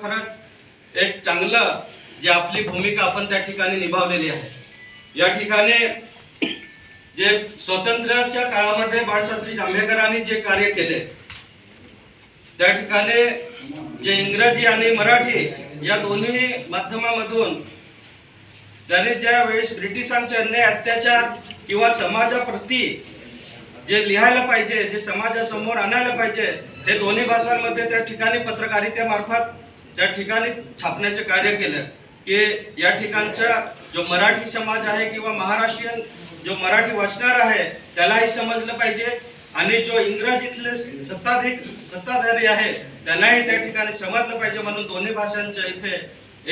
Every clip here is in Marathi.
खरोखरच एक चांगलं जे आपली भूमिका आपण त्या ठिकाणी निभावलेली आहे. या ठिकाणी जे स्वातंत्र्याच्या काळामध्ये बाळशास्त्री जांभेकरांनी जे कार्य केले त्या ठिकाणी जे इंग्रजी आणि मराठी या दोन्ही माध्यमामधून त्याने ज्या वेळेस ब्रिटिशांचे अन्याय अत्याचार किंवा समाजाप्रती जे लिहायला पाहिजे जे समाजासमोर आणायला पाहिजे हे दोन्ही भाषांमध्ये त्या ठिकाणी पत्रकारितेमार्फत त्या ठिकाणी छापण्याचे कार्य केलं की या ठिकाणचा जो मराठी समाज आहे किंवा महाराष्ट्रीयन जो मराठी वाचणार आहे त्यालाही समजलं पाहिजे. आणि जो इंग्रजीतले सत्ताधिक सत्ताधारी आहे त्यांनाही त्या ठिकाणी समजलं पाहिजे म्हणून दोन्ही भाषांच्या इथे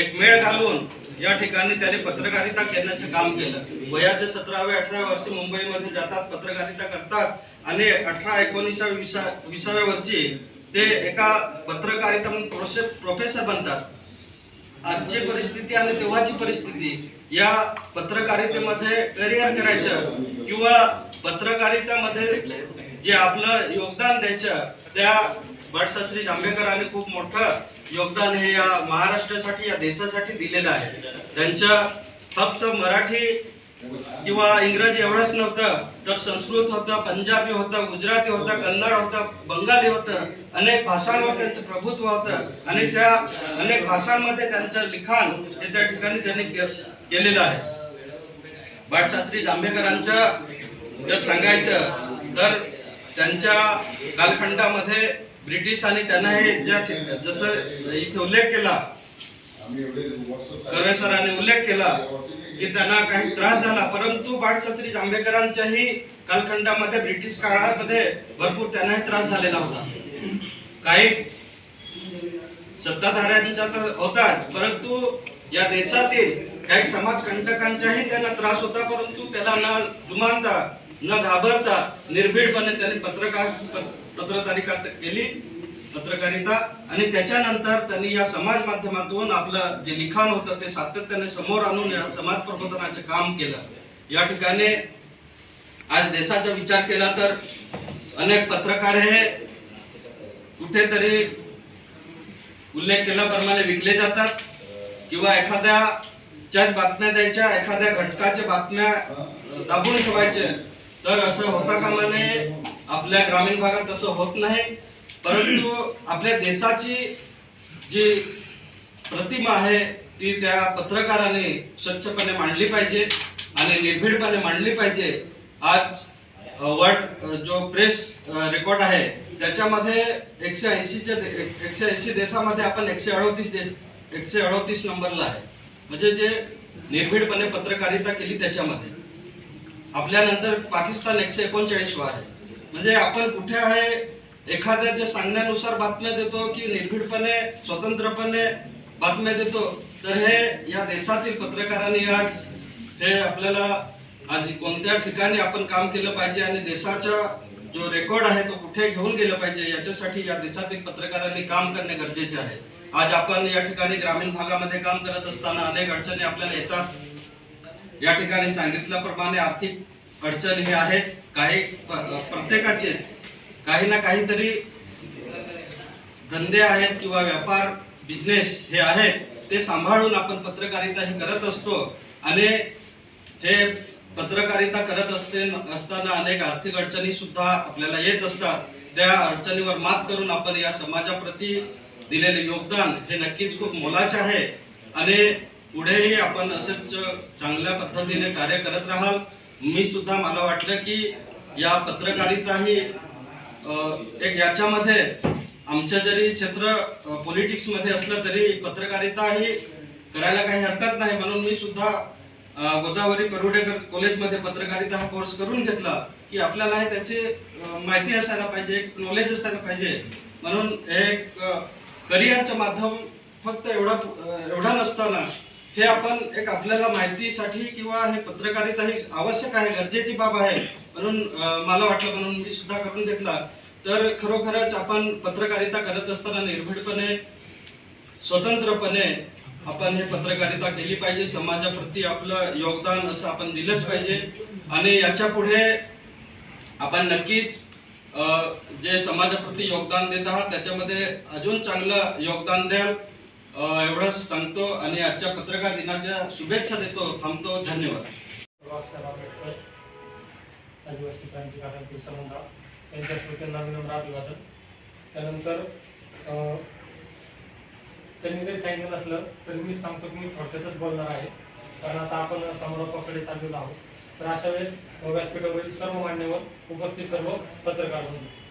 एक मेळ घालून या ठिकाणी त्याने पत्रकारिता करण्याचं काम केलं. वयाचे सतराव्या अठराव्या वर्षी मुंबईमध्ये जातात पत्रकारिता करतात. आणि अठरा एकोणीसाव्या विसा विसाव्या वर्षी ते एका पत्रकारिता म्हणून प्रोसे प्रोफेसर बनतात. आजची परिस्थिती आणि तेव्हाची परिस्थिती या पत्रकारितेमध्ये करिअर करायचं किंवा पत्रकारितेमध्ये जे आपलं योगदान द्यायचं त्या भटशास्त्री जांभेकरांनी खूप मोठं योगदान हे या महाराष्ट्रासाठी या देशासाठी दिलेलं आहे. त्यांच्या फक्त मराठी किंवा इंग्रजी एवढंच नव्हतं तर संस्कृत होतं पंजाबी होतं गुजराती होतं कन्नड होतं बंगाली होतं अनेक भाषांवर त्यांचं प्रभुत्व होतं. आणि त्या अनेक भाषांमध्ये त्यांचं लिखाण हे त्या ठिकाणी त्यांनी केलेलं आहे. बाळशास्त्री जांभेकरांचं जर सांगायचं तर त्यांच्या कालखंडामध्ये ब्रिटिशांनी त्यांना हे ज्या जसं इथे उल्लेख केला सरांनी उल्लेख केला की त्यांना काही त्रास झाला परंतु बाळशास्त्री जांभेकरांच्याही कालखंडामध्ये ब्रिटिश काळामध्ये भरपूर त्यांनाही त्रास झालेला होता. काही सत्ताधाऱ्यांचा तर होताच परंतु या देशातील काही समाजकंटकांचाही त्यांना त्रास होता परंतु त्याला न जुमानता न घाबरता निर्भीडपणे त्यांनी पत्रकार पत्रकारिता केली. पत्रकारिता आणि त्याच्यानंतर त्यांनी या समाज माध्यमातून आपलं जे लिखाण होतं ते सातत्याने समोर आणून या समाज प्रबोधनाचे काम केलं. या ठिकाणी आज देशाचा विचार केला तर अनेक पत्रकार हे कुठेतरी उल्लेख केल्याप्रमाणे विकले जातात किंवा एखाद्याच्याच बातम्या द्यायच्या एखाद्या घटकाच्या बातम्या दाबून ठेवायचे. तर असं होता कामा नये. आपल्या ग्रामीण भागात तसं होत नाही. परंतु आपल्या देशाची जी प्रतिमा आहे ती त्या पत्रकाराने स्वच्छपणे मांडली पाहिजे आणि निर्भीडपणे मांडली पाहिजे. आज वर्ड वर्ल्ड जो प्रेस रेकॉर्ड आहे त्याच्यामध्ये एकशे ऐंशीच्या एकशे ऐंशी देशामध्ये आपण एकशे अडोतीस देश एकशे अडोतीस नंबरला आहे. म्हणजे जे निर्भीडपणे पत्रकारिता केली त्याच्यामध्ये. आपल्यानंतर पाकिस्तान एकशे एकोणचाळीस वा आहे. म्हणजे आपण कुठे आहे एखाद्याच्या सांगण्यानुसार बातम्या देतो की निर्भीडपणे स्वतंत्रपणे बातम्या देतो तर हे या देशातील पत्रकारांनी आज हे आपल्याला आज कोणत्या ठिकाणी आपण काम केलं पाहिजे आणि देशाचा जो रेकॉर्ड आहे तो कुठे घेऊन गेलं पाहिजे याच्यासाठी या देशातील पत्रकारांनी काम करणे गरजेचे आहे. आज आपण या ठिकाणी ग्रामीण भागामध्ये काम करत असताना अनेक अडचणी आपल्याला येतात. या ठिकाणी सांगितल्याप्रमाणे आर्थिक अडचणी हे आहेत. काही प्रत्येकाचेच. प्रत्येकाचे काही ना काहीतरी धंदे आहेत किंवा व्यापार बिझनेस हे आहेत ते सांभाळून आपण पत्रकारिता ही करत असतो. आणि हे पत्रकारिता करत असते असताना अनेक आर्थिक अडचणी सुद्धा आपल्याला येत असतात. त्या अडचणीवर मात करून आपण या समाजाप्रती दिलेले योगदान हे नक्कीच खूप मोलाचे आहे. आणि पुढेही आपण असंच चांगल्या पद्धतीने कार्य करत राहाल. मी सुद्धा मला वाटलं की या पत्रकारिता ही एक याच्यामध्ये आमच्या जरी क्षेत्र पॉलिटिक्समध्ये असलं तरी पत्रकारिता ही करायला काही हरकत नाही. म्हणून मी सुद्धा गोदावरी परुडेकर कॉलेजमध्ये पत्रकारिता हा कोर्स करून घेतला की आपल्याला हे त्याची माहिती असायला पाहिजे एक नॉलेज असायला पाहिजे. म्हणून हे एक करिअरचं माध्यम फक्त एवढा एवढा नसताना हे आपण एक आपल्याला माहितीसाठी किंवा हे पत्रकारिता ही आवश्यक आहे गरजेची बाब आहे. म्हणून मला वाटलं म्हणून मी सुद्धा करून घेतला. तर खरोखरच आपण पत्रकारिता करत असताना निर्भीडपणे स्वतंत्रपणे आपण हे पत्रकारिता केली पाहिजे. समाजाप्रती आपलं योगदान असं आपण दिलंच पाहिजे. आणि याच्यापुढे आपण नक्कीच जे समाजाप्रती योगदान देत आहात त्याच्यामध्ये अजून चांगलं योगदान द्याल. एवढंच सांगतो आणि आजच्या पत्रकार दिनाच्या शुभेच्छा देतो. थांबतो. धन्यवाद. यांच्या स्मृतींना विनम्र अभिवादन त्यानंतर त्यांनी जरी सांगितलं असलं तरी मी सांगतो की मी थोडक्यातच बोलणार आहे. कारण आता आपण समारोपाकडे चाललेलो आहोत. तर अशा वेळेस व्यासपीठावरील सर्व मान्यवर उपस्थित सर्व पत्रकार होते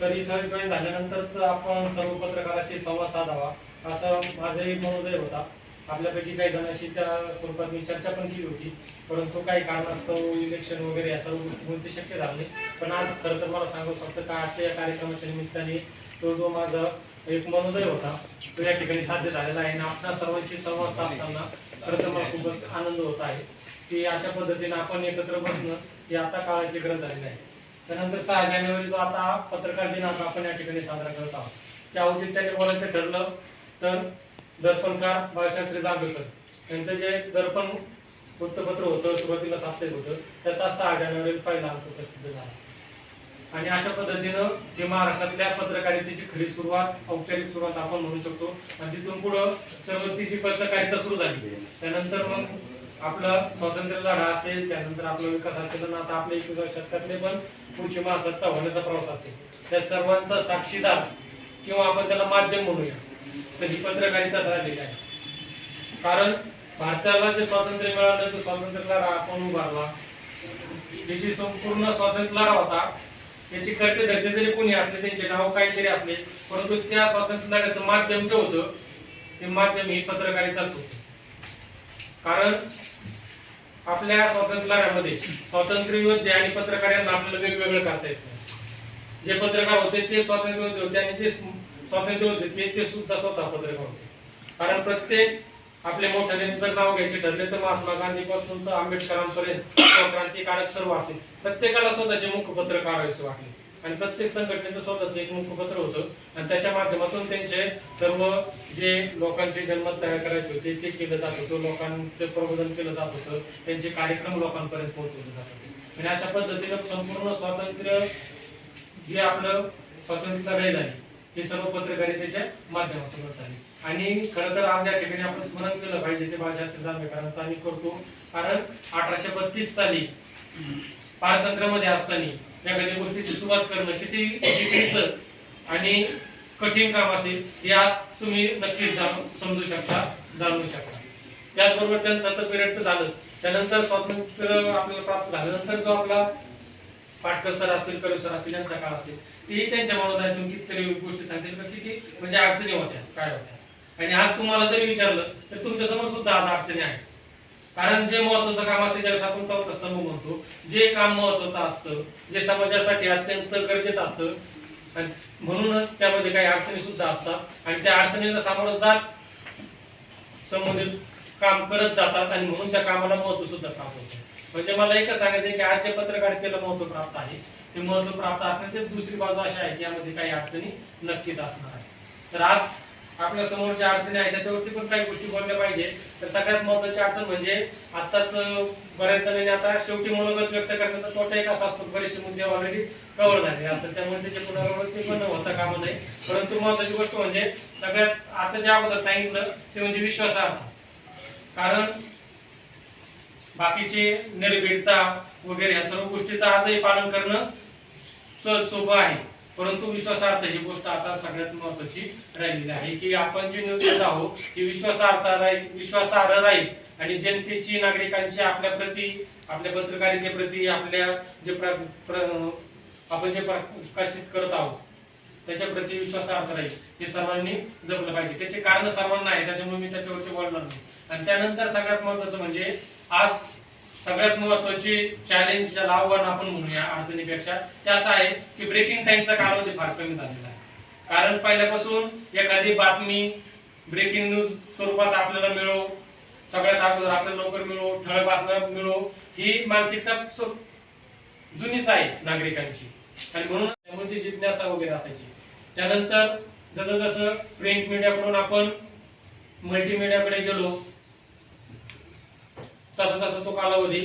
तर इथं जॉईन झाल्यानंतरच आपण सर्व पत्रकाराशी संवाद साधावा असा माझाही मनोदय होता. आपल्यापैकी काही जणांशी त्या स्वरूपात मी चर्चा पण केली होती परंतु काही कारणास्तव इलेक्शन वगैरे या सर्व गोष्टीमुळे ते शक्य झालं नाही. पण आज खरं तर मला सांगू शकतं का आजच्या या कार्यक्रमाच्या निमित्ताने तो जो माझा एक मनोदय होता तो या ठिकाणी साध्य झालेला आहे आणि आपल्या सर्वांशी संवाद साधताना खरं तर मला खूपच आनंद होत आहे की अशा पद्धतीने आपण एकत्र बसणं ही आता काळाची गरज झालेली आहे. त्यानंतर सहा जानेवारी जो आता पत्रकार दिन आपण या ठिकाणी साजरा करत आहोत. त्या औचित्याने बोलायचं ठरलं तर दर्पणकार बाळशास्त्री जांभेकर. यांचं जे दर्पण वृत्तपत्र होतं सुरुवातीला साप्ताहिक होतं त्याचा सहा जानेवारी पहिला अंक प्रसिद्ध झाला. आणि अशा पद्धतीनं हे महाराष्ट्रातल्या पत्रकारितेची खरी सुरुवात औपचारिक सुरुवात आपण म्हणू शकतो. आणि तिथून पुढं चळवळीची पत्रकारिता सुरू झाली त्यानंतर मग आपलं स्वातंत्र्य लढा असेल त्यानंतर आपला विकास असेल आणि आता आपल्या एकविसाव्या शतकातले पण पुढची महासत्ता होण्याचा प्रवास असेल. त्या सर्वांचा साक्षीदार किंवा आपण त्याला माध्यम म्हणूया. तर ही पत्रकारिता झालेली आहे. कारण भारताला जे स्वातंत्र्य मिळालं तो स्वातंत्र्य लढा आपण उभारला? त्याची संपूर्ण स्वातंत्र्य लढा होता. त्याची करते धरते जरी कोणी असले त्यांचे नाव काहीतरी असले परंतु त्या स्वातंत्र्य लढ्याचं माध्यम जे होतं ते माध्यम ही पत्रकारिताच होतं. कारण आपल्या स्वातंत्र्य लढ्यामध्ये स्वातंत्र्य योद्धे आणि पत्रकार यांना आपल्याला वेगवेगळं करता येत. नाही जे पत्रकार होते ते स्वातंत्र्य योद्धे होते आणि जे स्वातंत्र्य होते ते ते सुद्धा स्वतः पत्रकार होते कारण प्रत्येक आपले मोठ्याने जर नाव घ्यायचे ठरले तर महात्मा गांधीपासून तर आंबेडकरांपर्यंत क्रांतिकारक सर्व असेल प्रत्येकाला स्वतःचे मुखपत्र काढायचे वाटले. आणि प्रत्येक संघटनेचं स्वतःचं एक मुखपत्र होतं. आणि त्याच्या माध्यमातून त्यांचे सर्व जे लोकांचे जन्मत तयार करायचे होते ते केलं जात होतं. लोकांचं प्रबोधन केलं जात होतं. त्यांचे कार्यक्रम लोकांपर्यंत पोहोचवले जात होते. आणि अशा पद्धतीनं संपूर्ण स्वातंत्र्य जे आपलं स्वातंत्र्य राहिलं नाही हे सर्व पत्रकारितेच्या माध्यमातून झाली आणि खरं तर आज या ठिकाणी आपण स्मरण केलं पाहिजे ते बाळशास्त्री जांभेकरांचं आम्ही करतो. कारण अठराशे बत्तीस साली पारतंत्र्यामध्ये असताना एखाद्या गोष्टीची सुरुवात करणं किती जिकडीचं आणि कठीण काम असेल हे आज तुम्ही नक्कीच जाणू समजू शकता जाणू शकता. त्याचबरोबर त्यांचं तर पिरियड तर झालं. त्यानंतर स्वातंत्र्य आपल्याला प्राप्त झाल्यानंतर जो आपला पाटकर सर असतील करू सर असतील यांचा काळ असेल. तेही त्यांच्या मनोदयातून कितीतरी गोष्टी सांगतील. का किती? म्हणजे अडचणी होत्या. काय होत्या? आणि आज तुम्हाला जरी विचारलं तर तुमच्यासमोर सुद्धा आज अडचणी आहेत. कारण जे महत्वाचं काम असते ज्यावेळेस आपण चौथा स्तंभ म्हणतो जे काम महत्वाचं असतं जे समाजासाठी अत्यंत गरजेचं असतं आणि म्हणूनच त्यामध्ये काही अडचणी सुद्धा असतात. आणि त्या अडचणीला सामोरं जात संबंधित काम करत जातात आणि म्हणून त्या कामाला महत्त्व सुद्धा प्राप्त होतं. म्हणजे मला एकच सांगायचं की आज जे पत्रकारितेला महत्त्व प्राप्त आहे ते महत्त्व प्राप्त असण्याची दुसरी बाजू अशी आहे की यामध्ये काही अडचणी नक्कीच असणार आहे तर आज आपल्यासमोर ज्या अडचणी आहेत त्याच्यावरती पण काही गोष्टी बोलल्या पाहिजे. तर सगळ्यात महत्वाची अडचण म्हणजे आताच बऱ्याच जणांनी आता शेवटी मनोगत व्यक्त करण्याचा तोटा एक असा असतो बरेचसे मुद्दे ऑलरेडी कव्हर झाले. असतात त्यामुळे त्याची पुनरावृत्ती पण होता कामा नये. परंतु महत्वाची गोष्ट म्हणजे सगळ्यात आता ज्या अगोदर सांगितलं ते म्हणजे विश्वासार्ह कारण बाकीचे निर्भीडता वगैरे या सर्व गोष्टीचं आजही पालन करणं सहज सोपं आहे. परंतु विश्वासार्थ ही गोष्ट आता सगळ्यात महत्वाची राहिलेली आहे की आपण जे न्यूज आहोत ही विश्वासार्थ राहील विश्वासार्ह राहील आणि जनतेची नागरिकांची आपल्या प्रती आपल्या पत्रकारितेप्रती आपल्या जे प्र, आपण जे प्रकाशित करत आहोत त्याच्या प्रती विश्वासार्थ राहील हे सर्वांनी जपलं पाहिजे. त्याचे कारण सर्वांना आहे त्याच्यामुळे मी त्याच्यावरती बोलणार नाही. आणि त्यानंतर सगळ्यात महत्वाचं म्हणजे आज सगळ्यात महत्वाची चॅलेंज ज्याला आव्हान आपण म्हणूया अडचणीपेक्षा. ते असं आहे की ब्रेकिंग टाइमचा कालावधी फार कमी झालेला आहे. कारण पहिल्यापासून एखादी बातमी ब्रेकिंग न्यूज स्वरूपात आपल्याला मिळो सगळ्यात अगोदर आपल्याला लवकर मिळो ठळक बातम्या मिळो ही मानसिकता जुनीच आहे नागरिकांची. आणि म्हणून त्यामध्ये ती जिज्ञासा वगैरे असायची. त्यानंतर जसं जसं प्रिंट मीडियाकडून आपण मल्टीमीडियाकडे गेलो तसं तसं तो कालावधी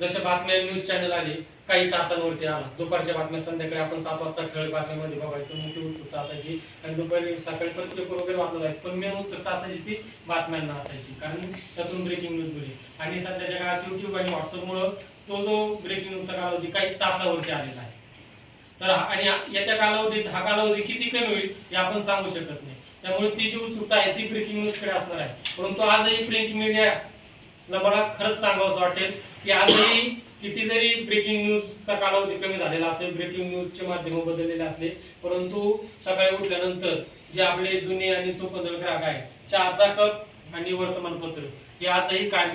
जसे बातम्या न्यूज चॅनल आले काही तासांवरती आला. दुपारच्या बातम्या संध्याकाळी आपण सात वाजता ठळक बातम्यामध्ये बघायचो. मग ती उत्सुकता असायची आणि दुपारी सकाळी पण पेपर वगैरे वाचला जायचं पण मेन उत्सुकता असायची ती बातम्यांना असायची. कारण त्यातून ब्रेकिंग न्यूज मिळेल आणि सध्याच्या काळात युट्यूब आणि व्हॉट्सअपमुळं तो जो ब्रेकिंग न्यूजचा कालावधी काही तासावरती आलेला आहे. तर आणि याच्या कालावधीत हा कालावधी किती कमी होईल हे आपण सांगू शकत नाही. त्यामुळे ती जी उत्सुकता आहे ती ब्रेकिंग न्यूजकडे असणार आहे. परंतु आजही प्रिंट मीडिया मला खरंच सांगावं वाटेल की आजही किती जरी ब्रेकिंग न्यूजचा कालावधी कमी झालेला असेल ब्रेकिंग न्यूजचे माध्यम बदललेले असले परंतु सकाळी उठल्यानंतर जे आपले जुने आणि चोपदल ग्राहक आहे चहाचा कप आणि वर्तमानपत्र हे आजही काय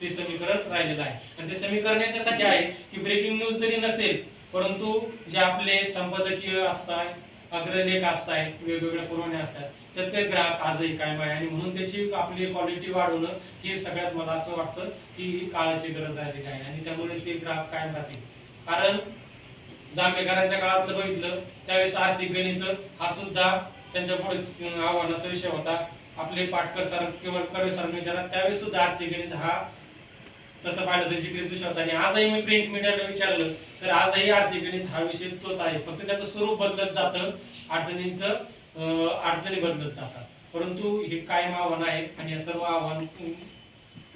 ते समीकरण राहिलेलं आहे. आणि ते समीकरण याच्यासाठी आहे की ब्रेकिंग न्यूज जरी नसेल परंतु जे आपले संपादकीय असतात अग्रलेख असतात वेगवेगळ्या पुरवण्या असतात. त्याचे ग्राहक आजही कायम आहे आणि म्हणून त्याची आपली क्वालिटी वाढवणं ही सगळ्यात मला असं वाटतं की ही काळाची गरज राहिलेली आहे आणि त्यामुळे ते ग्राहक कायम राहतील. कारण जांभेकरांच्या काळातलं बघितलं त्यावेळेस आर्थिक गणित हा सुद्धा त्यांच्या पुढे आव्हानाचा विषय होता. आपले पाटकर सर किंवा कर्वे सर विचारात त्यावेळेस सुद्धा आर्थिक गणित हा तसं पाहिलं तर जिकडे विषय होता. आणि आजही मी प्रिंट मीडियाला विचारलं तर आजही आर्थिक गणित हा विषय तोच आहे. फक्त त्याचं स्वरूप बदलत जातं. अडचणींचं अडचणी बदलत जातात. परंतु हे कायम आव्हान आहे आणि या सर्व आव्हान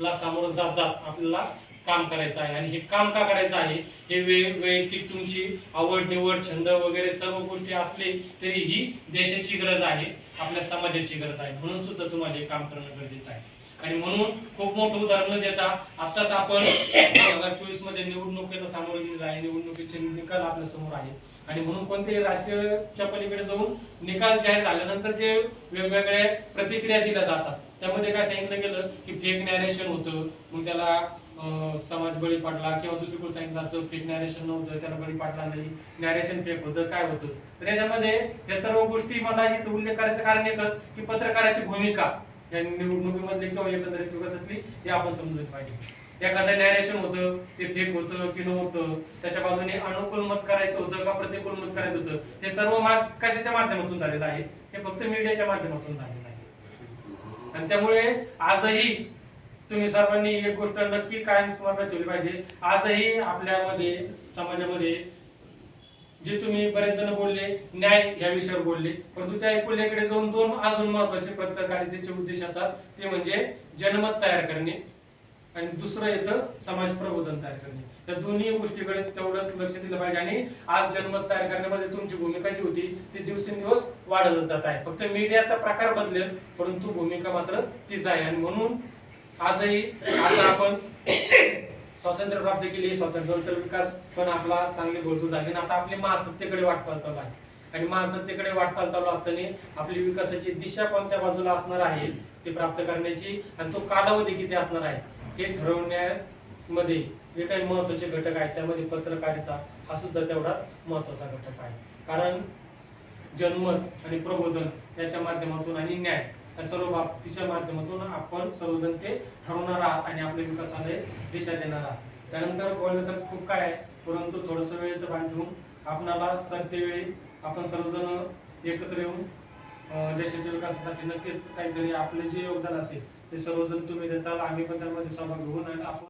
ला सामोरं जात जात आपल्याला काम करायचं आहे. आणि हे काम का करायचं आहे? हे वे- वैयक्तिक तुमची आवड निवड छंद वगैरे सर्व गोष्टी असले तरी ही देशाची गरज आहे आपल्या समाजाची गरज आहे. म्हणून सुद्धा तुम्हाला हे काम करणं गरजेचं आहे. आणि म्हणून खूप मोठं उदाहरण देता आताच आपण दोन हजार चोवीसमध्ये निवडणुकीला सामोरे गेलेलं आहे. निवडणुकीचे निकाल आपल्यासमोर आहेत. आणि म्हणून कोणत्याही राजकीयच्या पलीकडे जाऊन निकाल जाहीर झाल्यानंतर जे वेगवेगळ्या प्रतिक्रिया दिल्या जातात त्यामध्ये काय सांगितलं गेलं की फेक नॅरेशन होतं. मग त्याला समाज बळी पडला किंवा दुसरी सांगितलं जातं फेक नॅरेशन नव्हतं त्याला बळी पडला नाही. नॅरेशन फेक होतं काय होतं? तर याच्यामध्ये या सर्व गोष्टी मला इथं उल्लेख करायचं कारण एकच की पत्रकाराची भूमिका. या निवडणुकीमध्ये किंवा एकंदरीत विकासातली हे आपण समजून पाहिजे. एखादं नॅरेशन होतं ते फेक होतं की नव्हतं त्याच्या बाजूने अनुकूल मत करायचं होतं का प्रतिकूल मत करायचं होतं हे सर्व मार्ग कशाच्या माध्यमातून झालेलं आहे? हे फक्त मीडियाच्या माध्यमातून झालेलं आहे. आणि त्यामुळे आजही तुम्ही सर्वांनी एक गोष्ट नक्की कायम स्मरणात ठेवली पाहिजे. आजही आपल्यामध्ये समाजामध्ये जे तुम्ही बरेच जण बोलले न्याय या विषयावर बोलले. परंतु त्या ऐकुल्याकडे जाऊन दोन अजून महत्त्वाचे पत्रकारितेचे उद्देश येतात. ते म्हणजे जनमत तयार करणे आणि दुसरं येतं समाज प्रबोधन तयार करणे. त्या दोन्ही गोष्टीकडे तेवढंच लक्ष दिलं पाहिजे आणि आज जनमत तयार करण्यामध्ये तुमची भूमिका जी होती ती दिवसेंदिवस वाढत जात आहे. फक्त मीडियाचा प्रकार बदलेल परंतु भूमिका मात्र तीच आहे. आणि म्हणून आजही आता आपण स्वातंत्र्य प्राप्त केली स्वातंत्र्यानंतर विकास पण आपला चांगली बोलतो झाली. आणि आता आपली महासत्तेकडे वाटचाल चालू आहे. आणि महासत्तेकडे वाटचाल चालू असताना आपली विकासाची दिशा कोणत्या बाजूला असणार आहे ते प्राप्त करण्याची आणि तो कालावधी किती असणार आहे हे ठरवण्यामध्ये जे काही महत्त्वाचे घटक आहेत त्यामध्ये पत्रकारिता हा सुद्धा तेवढाच महत्त्वाचा घटक आहे. कारण जनमत आणि प्रबोधन याच्या माध्यमातून आणि न्याय या सर्व बाबतीच्या माध्यमातून आपण सर्वजण ते ठरवणार आहात आणि आपल्या विकासाला दिशा देणार आहात. त्यानंतर बोलण्याचं खूप काय आहे परंतु थोडंसं वेळेचं भान ठेवून आपणाला सरतेवेळी आपण सर्वजण एकत्र येऊन देशाच्या विकासासाठी नक्कीच काहीतरी आपले जे योगदान असेल ते सर्वजण तुम्ही देताल. आम्ही पण त्यामध्ये सहभाग घेऊन आणि आपण